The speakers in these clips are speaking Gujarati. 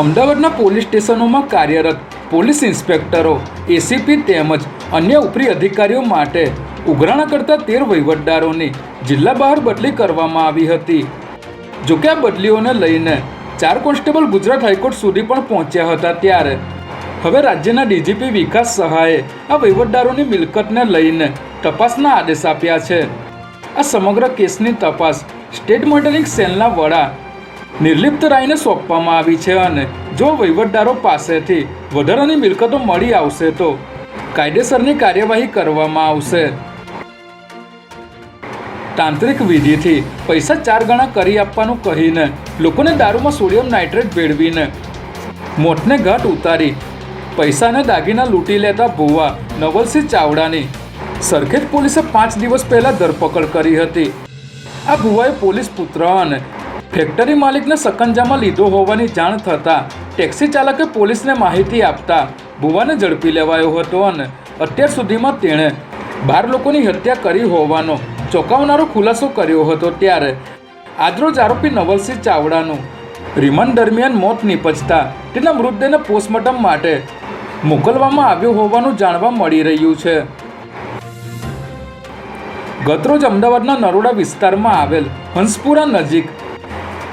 અમદાવાદના પોલીસ સ્ટેશનોમાં કાર્યરત પોલીસ ઇન્સ્પેક્ટરો, એસીપી તેમજ અન્ય ઉપરી અધિકારીઓ માટે ઉઘરાણા કરતા તેર વહીવટદારોની જિલ્લા બહાર બદલી કરવામાં આવી હતી. જોકે આ બદલીઓને લઈને ચાર કોન્સ્ટેબલ ગુજરાત હાઈકોર્ટ સુધી પણ પહોંચ્યા હતા ત્યારે. હવે રાજ્યના ડીજીપી વિકાસ સહાયે આ વહીવટદારોની મિલકતને લઈને તપાસના આદેશ આપ્યા છે. આ સમગ્ર કેસની તપાસ સ્ટેટ મોનિટરિંગ સેલના વડા નિર્લિપ્ત રાયને સોંપવામાં આવી છે અને જો વહીવટદારો પાસેથી વધારાની મિલકતો મળી આવશે તો કાયદેસરની કાર્યવાહી કરવામાં આવશે. તાંત્રિક વિધિથી પૈસા ચાર ગણા કરી આપવાનું કહીને લોકોને દારૂમાં સોડિયમ નાઇટ્રેટ ભેળવીને મોતને ઘાટ ઉતારી પૈસાને દાગીના લૂંટી લેતા ભુવા નવલસિંહ ચાવડાની સરખેજ પોલીસે પાંચ દિવસ પહેલા ધરપકડ કરી હતી. આ ભુવાએ પોલીસ પુત્ર અને ફેક્ટરી માલિકને સકંજામાં લીધો હોવાની જાણ થતાં ટેક્સી ચાલકે પોલીસને માહિતી આપતા ભુવાને ઝડપી લેવાયો હતો અને અત્યાર સુધીમાં તેણે બાર લોકોની હત્યા કરી હોવાનો ચોંકાવનારો ખુલાસો કર્યો હતો ત્યારે આજરોજ આરોપી નવલસિંહ ચાવડાનું રિમાન્ડ દરમિયાન મોત નીપજતા તેના મૃતદેહને પોસ્ટમોર્ટમ માટે મોકલવામાં આવ્યો હોવાનું જાણવા મળી રહ્યું છે. ગતરોજ અમદાવાદના નરોડા વિસ્તારમાં આવેલ હંસપુરા નજીક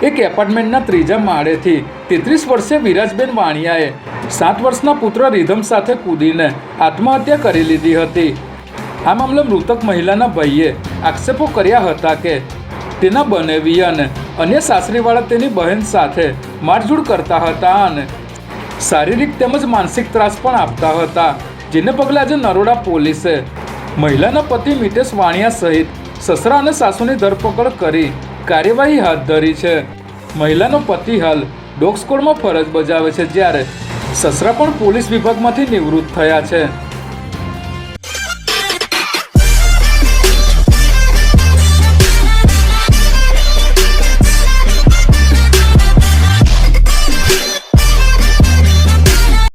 એક એપાર્ટમેન્ટના ત્રીજા માળેથી. તેત્રીસ વર્ષે વિરાજબેન વાણિયાએ સાત વર્ષના પુત્ર રીધમ સાથે કૂદીને આત્મહત્યા કરી લીધી હતી. આ મામલે મૃતક મહિલાના ભાઈએ આક્ષેપો કર્યા હતા કે તેના બનેવી અને અન્ય સાસરીવાળા તેની બહેન સાથે મારઝૂડ કરતા હતા અને શારીરિક તેમજ માનસિક ત્રાસ પણ આપતા હતા, જેને પગલે આજે નરોડા પોલીસે મહિલાના પતિ મિતેશ વાણિયા સહિત સસરા અને સાસુની ધરપકડ કરી કાર્યવાહી હાથ ધરી છે. મહિલાનો પતિ હાલ ડોગ સ્કોડમાં ફરજ બજાવે છે જ્યારે સસરા પણ પોલીસ વિભાગમાંથી નિવૃત્ત થયા છે.